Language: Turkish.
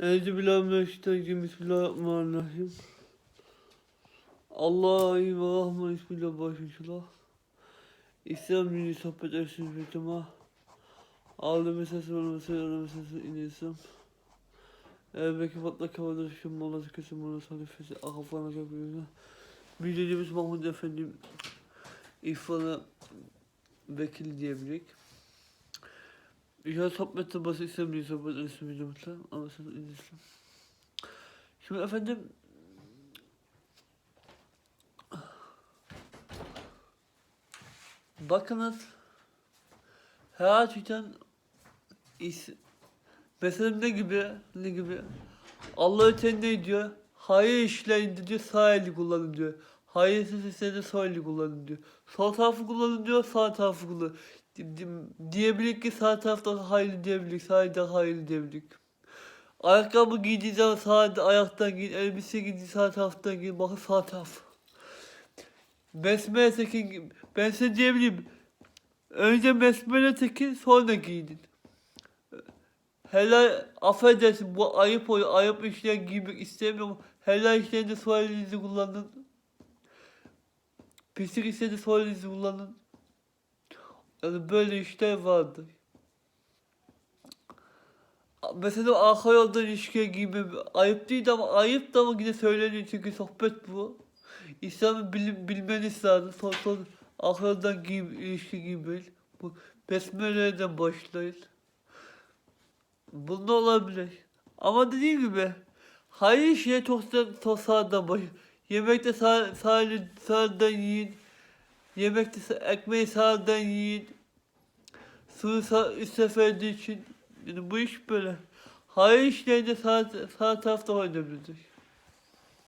Euzubillahimineşşeytanirracim. Bismillahirrahmanirrahim. Allah'a ve rahman ismiyle başlayışla. İslam dini sohbet tema. Ağlı meselesi var meselesi var meselesi ineysem. Eğer belki patla kavadır şu mola kesin mola salifesi akafana kapıyorsa. Bildiğimiz Mahmud Efendim İrfan'a vekil diyebilecek. Ya sohbette basit İslam dini sohbet edersiniz bir tema. Ama sen ineysem. Şimdi efendim Bakınız gerçekten is mesela ne gibi ne gibi Allah öte ne diyor? Hayır işlerinde diyor sağ eli kullanın diyor. Hayırsız işlerinde sol eli kullanın diyor. Sol tarafı kullanın diyor sağ tarafı kullanın. Di- di- Diyebilir ki sağ tarafta hayırlı diyebilir, sağ elde hayırlı diyebilir. Ayakkabı giydiği zaman sağ ayaktan giyin, elbise giydiği sağ taraftan giyin, bakın sağ taraf. Besmele tekin, ben size diyebilirim. Önce besmele tekin, sonra giydin. Helal, affedersin bu ayıp oluyor, ayıp işler giymek istemiyorum. Helal işlerinde sol elinizi kullanın. Pislik işlerinde sol elinizi kullanın. Yani böyle işler vardır. Mesela arka yoldan ilişkiye girmem ayıp değil ama ayıp da ama yine söyleniyor çünkü sohbet bu. İslam'ı bil, bilmeniz lazım. Son son arka yoldan giyim, ilişki girmeyin. Bu besmele'den başlayın. Bunda olabilir. Ama dediğim gibi hayır çok, çok sağdan baş. Yemekte sağ, sağ, sağdan yiyin. Yemekte ekmeği sağdan yiyin. Suyu sağ, üst seferde için. Yani bu iş böyle. Hayır işlerinde sağ, sağ tarafta önemlidir.